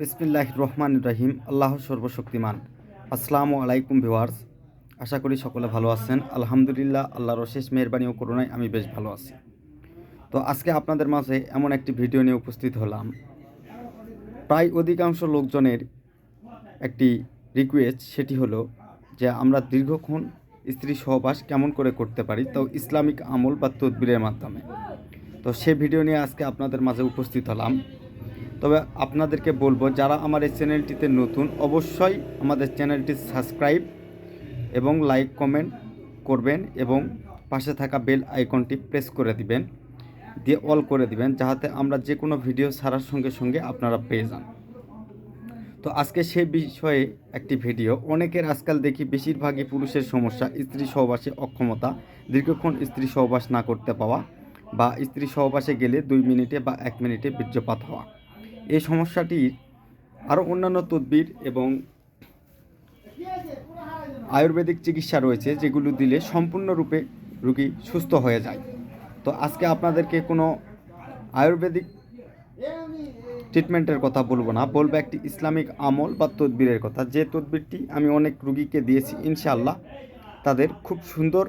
বিসমিল্লাহ রহমান রাহিম। আল্লাহ সর্বশক্তিমান। আসসালামু আলাইকুম ভিওয়ার্স আশা করি সকলে ভালো আছেন। আলহামদুলিল্লাহ, আল্লাহর অশেষ মেহরবানি ও করুণায় আমি বেশ ভালো আছি। তো আজকে আপনাদের মাঝে এমন একটি ভিডিও নিয়ে উপস্থিত হলাম। প্রায় অধিকাংশ লোকজনের একটি রিকোয়েস্ট সেটি হলো যে আমরা দীর্ঘক্ষণ স্ত্রী সহবাস কেমন করে করতে পারি তাও ইসলামিক আমল বা তদবিরের মাধ্যমে। তো সে ভিডিও নিয়ে আজকে আপনাদের মাঝে উপস্থিত হলাম। তবে আপনাদেরকে বলব, যারা আমার এই চ্যানেলটিতে নতুন, অবশ্যই আমাদের চ্যানেলটি সাবস্ক্রাইব এবং লাইক, কমেন্ট করবেন এবং পাশে থাকা বেল আইকনটি প্রেস করে দিবেন, দিয়ে অল করে দিবেন যাতে আমরা যে কোনো ভিডিও ছাড়ার সঙ্গে সঙ্গে আপনারা পেয়ে যান। তো আজকে সে বিষয়ে একটি ভিডিও। অনেকের আজকাল দেখি বেশিরভাগই পুরুষের সমস্যা, স্ত্রী সহবাসে অক্ষমতা, দীর্ঘক্ষণ স্ত্রী সহবাস না করতে পাওয়া বা স্ত্রী সহবাসে গেলে দুই মিনিটে বা এক মিনিটে বীর্যপাত হওয়া। এই সমস্যাটির আরও অন্যান্য তদবির এবং আয়ুর্বেদিক চিকিৎসা রয়েছে যেগুলো দিলে সম্পূর্ণরূপে রুগী সুস্থ হয়ে যায়। তো আজকে আপনাদেরকে কোনো আয়ুর্বেদিক ট্রিটমেন্টের কথা বলব না, বলব একটি ইসলামিক আমল বা তদবিরের কথা। যে তদবিরটি আমি অনেক রুগীকে দিয়েছি, ইনশাআল্লাহ তাদের খুব সুন্দর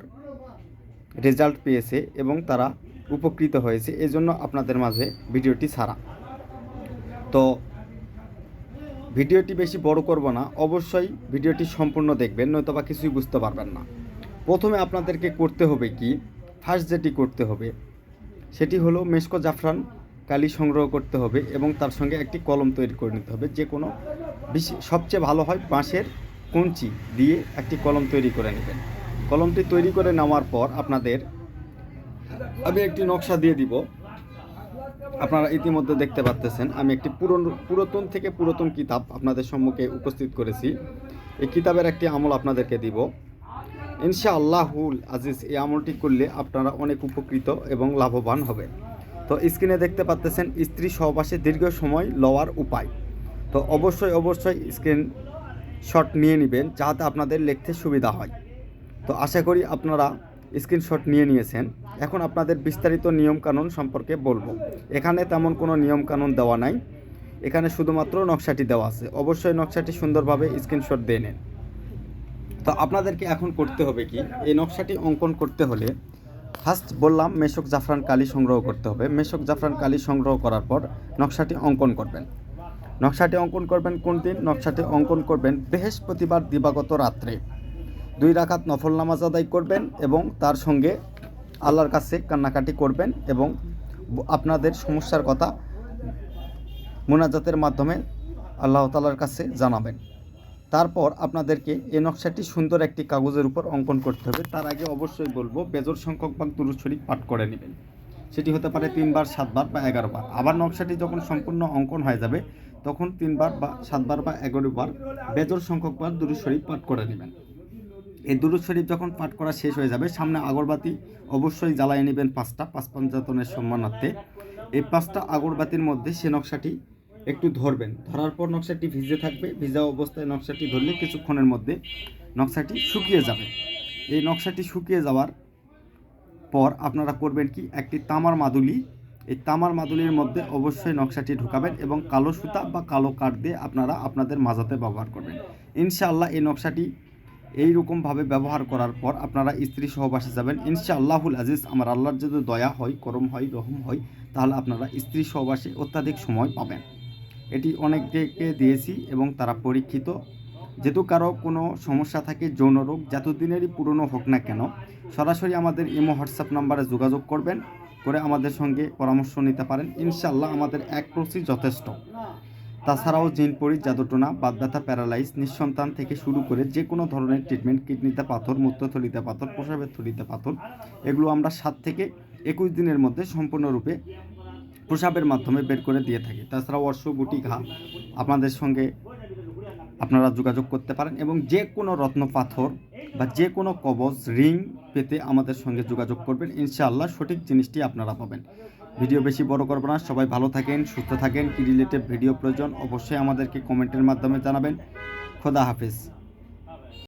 রেজাল্ট পেয়েছে এবং তারা উপকৃত হয়েছে। এজন্য আপনাদের মাঝে ভিডিওটি ছাড়া। তো ভিডিওটি বেশি বড় করব না, অবশ্যই ভিডিওটি সম্পূর্ণ দেখবেন, নয়তো বা কিছুই বুঝতে পারবেন না। প্রথমে আপনাদেরকে করতে হবে কি? ফার্স্ট যেটি করতে হবে, সেটি হলো মেসকো জাফরান কালি সংগ্রহ করতে হবে এবং তার সঙ্গে একটি কলম তৈরি করে নিতে হবে। যে কোনো সবচেয়ে ভালো হয় বাঁশের কঞ্চি দিয়ে একটি কলম তৈরি করে নেবেন। কলমটি তৈরি করে নেওয়ার পর আপনাদের আমি একটি নকশা দিয়ে দিব। আপনারা ইতিমধ্যে দেখতে পাচ্তেছেন, আমি একটি পুরনো, পুরাতন থেকে পুরাতন কিতাব আপনাদের সম্মুখে উপস্থিত করেছি। এই কিতাবের একটি আমল আপনাদেরকে দিব। ইনশা আল্লাহুল আজিজ, এই আমলটি করলে আপনারা অনেক উপকৃত এবং লাভবান হবে তো স্ক্রিনে দেখতে পাচ্তেছেন, স্ত্রী সহবাসে দীর্ঘ সময় লওয়ার উপায়। তো অবশ্যই অবশ্যই স্ক্রিন শট নিয়ে নেবেন, যাতে আপনাদের লিখতে সুবিধা হয়। তো আশা করি আপনারা স্ক্রিনশট নিয়ে নিয়েছেন। এখন আপনাদের বিস্তারিত নিয়মকানুন সম্পর্কে বলব। এখানে তেমন কোনো নিয়মকানুন দেওয়া নাই। এখানে শুধুমাত্র নকশাটি দেওয়া আছে। অবশ্যই নকশাটি সুন্দরভাবে স্ক্রিনশট দিয়ে নেন। তো আপনাদেরকে এখন করতে হবে কি? এই নকশাটি অঙ্কন করতে হলে ফার্স্ট বললাম মেশক জাফরান কালি সংগ্রহ করতে হবে। মেশক জাফরান কালি সংগ্রহ করার পর নকশাটি অঙ্কন করবেন। নকশাটি অঙ্কন করবেন কোন দিন? নকশাটি অঙ্কন করবেন বৃহস্পতিবার দিবাগত রাত্রে। দুই রাকাত নফল নামাজ আদায় করবেন এবং তার সঙ্গে আল্লাহর কাছে কান্নাকাটি করবেন এবং আপনাদের সমস্যার কথা মোনাজাতের মাধ্যমে আল্লাহ তালার কাছে জানাবেন। তারপর আপনাদেরকে এই নকশাটি সুন্দর একটি কাগজের উপর অঙ্কন করতে হবে। তার আগে অবশ্যই বলব বেজর সংখ্যক বা দুরুদ পাঠ করে নেবেন। সেটি হতে পারে তিনবার, সাতবার বা এগারোবার। আবার নকশাটি যখন সম্পূর্ণ অঙ্কন হয়ে যাবে, তখন তিনবার বা সাতবার বা এগারোবার বেজর সংখ্যক বা দুরুদ পাঠ করে নেবেন। এই দুরুদ শরীফ যখন পাঠ করা শেষ হয়ে যাবে, সামনে আগরবাতি অবশ্যই জ্বালায় নেবেন পাঁচটা, পাঁচ পঞ্চাতনের সম্মানার্থে। এই পাঁচটা আগরবাতির মধ্যে সে নকশাটি একটু ধরবেন। ধরার পর নকশাটি ভিজে থাকবে, ভিজা অবস্থায় নকশাটি ধরলে কিছুক্ষণের মধ্যে নকশাটি শুকিয়ে যাবে। এই নকশাটি শুকিয়ে যাওয়ার পর আপনারা করবেন কি? একটি তামার মাদুলি। এই তামার মাদুলির মধ্যে অবশ্যই নকশাটি ঢুকাবেন এবং কালো সুতা বা কালো কাঠ দিয়ে আপনারা আপনাদের মাজাতে ব্যবহার করবেন। ইনশাআল্লাহ এই নকশাটি এই রকমভাবে ব্যবহার করার পর আপনারা স্ত্রী সহবাসে যাবেন। ইনশা আল্লাহুল আজিজ, আমার আল্লাহর যদি দয়া হয়, করম হয়, রহম হয়, তাহলে আপনারা স্ত্রী সহবাসে অত্যাধিক সময় পাবেন। এটি অনেককে দিয়েছি এবং তারা পরীক্ষিত। যেহেতু কারও কোনো সমস্যা থাকে, যৌন রোগ, যতদিনেরই পুরনো হোক না কেন, সরাসরি আমাদের ইমো, হোয়াটসঅ্যাপ নাম্বারে যোগাযোগ করবেন, করে আমাদের সঙ্গে পরামর্শ নিতে পারেন। ইনশাল্লাহ আমাদের এক প্রসি যথেষ্ট। তাছাড়াও জিন জিনপরি জাদুটোনা বাদ ব্যথা প্যারালাইজ, নিঃসন্তান থেকে শুরু করে যে কোনো ধরনের ট্রিটমেন্ট কিডনিতে পাথর, মূত্রথলিতে পাথর, প্রসাবের থলিতে পাথর, এগুলো আমরা সাত থেকে একুশ দিনের মধ্যে সম্পূর্ণরূপে প্রসাবের মাধ্যমে বের করে দিয়ে থাকি। তাছাড়াও অর্শ গুটি, ঘা আপনাদের সঙ্গে আপনারা যোগাযোগ করতে পারেন এবং যে কোনো রত্ন পাথর বা যে কোনো কবচ রিং পেতে আমাদের সঙ্গে যোগাযোগ করবেন। ইনশাআল্লাহ সঠিক জিনিসটি আপনারা পাবেন। ভিডিও বেশি বড় করব না। সবাই ভালো থাকেন, সুস্থ থাকেন। কি রিলেটেড ভিডিও প্রয়োজন অবশ্যই আমাদেরকে কমেন্টের মাধ্যমে জানাবেন। খোদা হাফিজ।